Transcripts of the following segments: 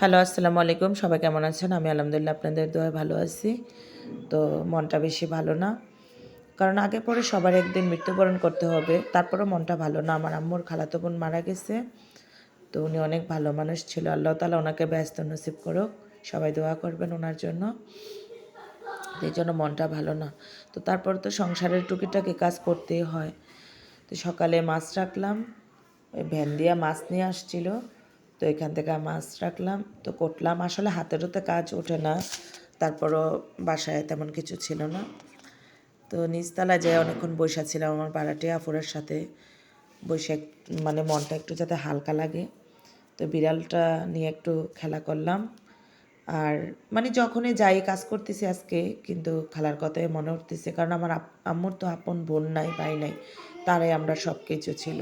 Hello, আসসালামু আলাইকুম। সবাই কেমন আছেন? আমি আলহামদুলিল্লাহ আপনাদের দোয়ায় ভালো আছি। তো মনটা বেশি ভালো না। কারণ আগে পরে সবার একদিন মৃত্যুবরণ করতে হবে। তারপরেও মনটা ভালো না। আমার আম্মুর খালাতো বোন মারা গেছে। তো উনি অনেক ভালো মানুষ ছিল। আল্লাহ তালা ওনাকে ব্যস্ত নসিব করুক। সবাই দোয়া করবেন ওনার জন্য। এই জন্য মনটা ভালো না। তো তারপর তো সংসারের টুকিটাকি কাজ করতেই হয়। তো সকালে মাছ রাখলাম। ওই ভ্যান দিয়া মাছ নিয়ে আসছিল। তো এখান থেকে মাছ রাখলাম। তো করলাম। আসলে হাতেরও তো কাজ ওঠে না। তারপরও বাসায় তেমন কিছু ছিল না। তো নিচতলায় যেয়ে অনেকক্ষণ বসে ছিলাম আমার পাড়াটি আফুরের সাথে। বসে মানে মনটা একটু যাতে হালকা লাগে। তো বিড়ালটা নিয়ে একটু খেলা করলাম। আর মানে যখনই যাই কাজ করতেছি আজকে, কিন্তু খেলার কথাই মনে উঠতেছে। কারণ আমার আম্মুর তো আপন বোন নাই, ভাই নাই। তারাই আমরা সব কিছু ছিল।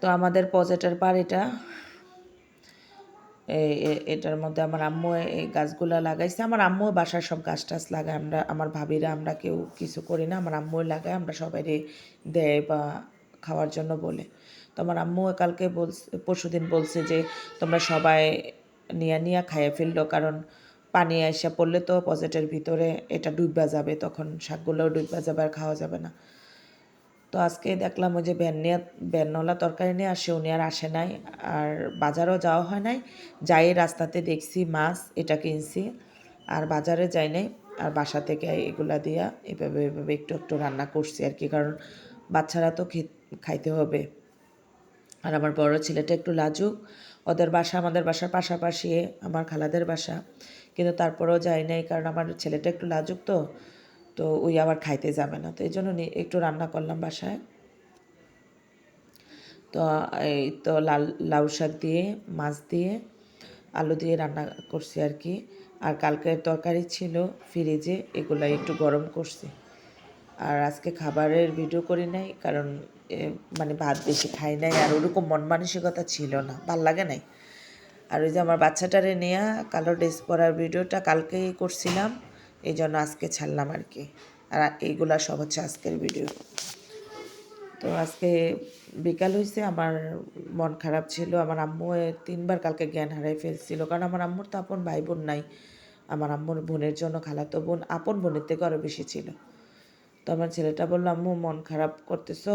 তো আমাদের পজেটার বাড়িটা এটার মধ্যে আমার আম্মু এই গাছগুলা লাগাইছে। আমার আম্মু বাসার সব গাছ টাছ লাগায়। আমরা, আমার ভাবিরা আমরা কেউ কিছু করি না। আমার আম্মু লাগায়। আমরা সবাই দেয় বা খাওয়ার জন্য বলে। তো আমার আম্মু কালকে বলছে, পরশুদিন বলছে যে, তোমরা সবাই নিয়ে নিয়ে খাইয়ে ফেলল। কারণ পানি এসে পড়লে তো পজেটের ভিতরে এটা ডুববা যাবে। তখন শাকগুলোও ডুববা যাবে আর খাওয়া যাবে না। তো আজকে দেখলাম ওই যে ভ্যান নিয়ে, ভ্যানওয়ালা তরকারি নিয়ে আসে, উনি আর আসে নাই। আর বাজারও যাওয়া হয় নাই। যাই রাস্তাতে দেখছি মাছ, এটা কিনছি। আর বাজারে যাই নাই। আর বাসা থেকে এগুলা দিয়া এভাবে এভাবে একটু একটু রান্না করছি আর কি। কারণ বাচ্চারা তো খাইতে হবে। আর আমার বড় ছেলেটা একটু লাজুক। ওদের বাসা আমাদের বাসার পাশাপাশি, আমার খালাদের বাসা। কিন্তু তারপরেও যাই নাই। কারণ আমার ছেলেটা একটু লাজুক তো। তো ওই আবার খাইতে যাবে না। তো এই জন্য একটু রান্না করলাম বাসায়। তো, এই তো লাল, লাউ শাক দিয়ে, মাছ দিয়ে, আলু দিয়ে রান্না করছি আর কি। আর কালকের তরকারি ছিল ফ্রিজে এগুলো একটু গরম করছি। আর আজকে খাবারের ভিডিও করি নাই, কারণ মানে ভাত বেশি খাই নাই, আর ওরকম মন মানসিকতা ছিল না, ভালো লাগে নাই। আর ওই যে আমার বাচ্চাটারে নিয়ে কালো ড্রেস পরার ভিডিওটা কালকেই করছিলাম। এই জন্য আজকে ছাড়লাম আর কি। আর এইগুলা সব হচ্ছে আজকের ভিডিও তো আজকে বিকাল হয়েছে আমার মন খারাপ ছিল। আমার আম্মু তিনবার কালকে জ্ঞান হারাই ফেলছিল। কারণ আমার আম্মুর তো আপন ভাই বোন নাই। আমার আম্মুর বোনের জন্য খালাতো বোন আপন বোনের থেকে আরও বেশি ছিল। তো আমার ছেলেটা বলল, আম্মু, মন খারাপ করতেছো?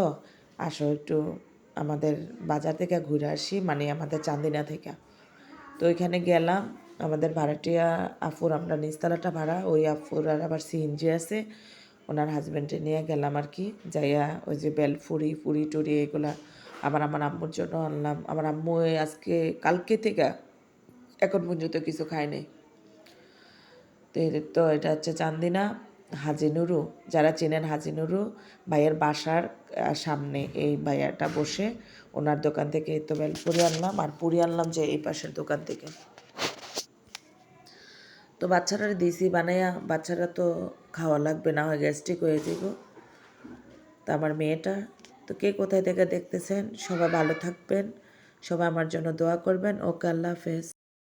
আসো একটু আমাদের বাজার থেকে ঘুরে আসি মানে আমাদের চান্দিনা থেকে। তো ওইখানে গেলাম। আমাদের ভাড়াটিয়া আফুর, আমরা নিচতলাটা ভাড়া, ওই আফুর আর আবার সিএনজি আছে। ওনার হাজব্যান্ডে নিয়ে গেলাম আর কি, যাইয়া ওই যে বেলফুরি পুরি, টুরি, এগুলা আবার আমার আম্মুর জন্য আনলাম। আমার আম্মু আজকে, কালকে থেকে এখন পর্যন্ত কিছু খায় নাই। তো এটা হচ্ছে চান্দিনা হাজিনুরু যারা চেনেন হাজিনুরু ভাইয়ের বাসার সামনে এই ভাইয়াটা বসে, ওনার দোকান থেকে তো বেলপুরি আনলাম, আর পুরি আনলাম যে এই পাশের দোকান থেকে। তো বাচ্চারা দিছি বানাইয়া বাচ্চারা তো খাওয়া লাগবে না, হয় গ্যাস্ট্রিক হয়ে যাব তো আমার মেয়েটা, তো কে কোথায় থেকে দেখতেছেন? সবাই ভালো থাকবেন, সবাই আমার জন্য দোয়া করবেন। ওকে আল্লাহ হাফেজ।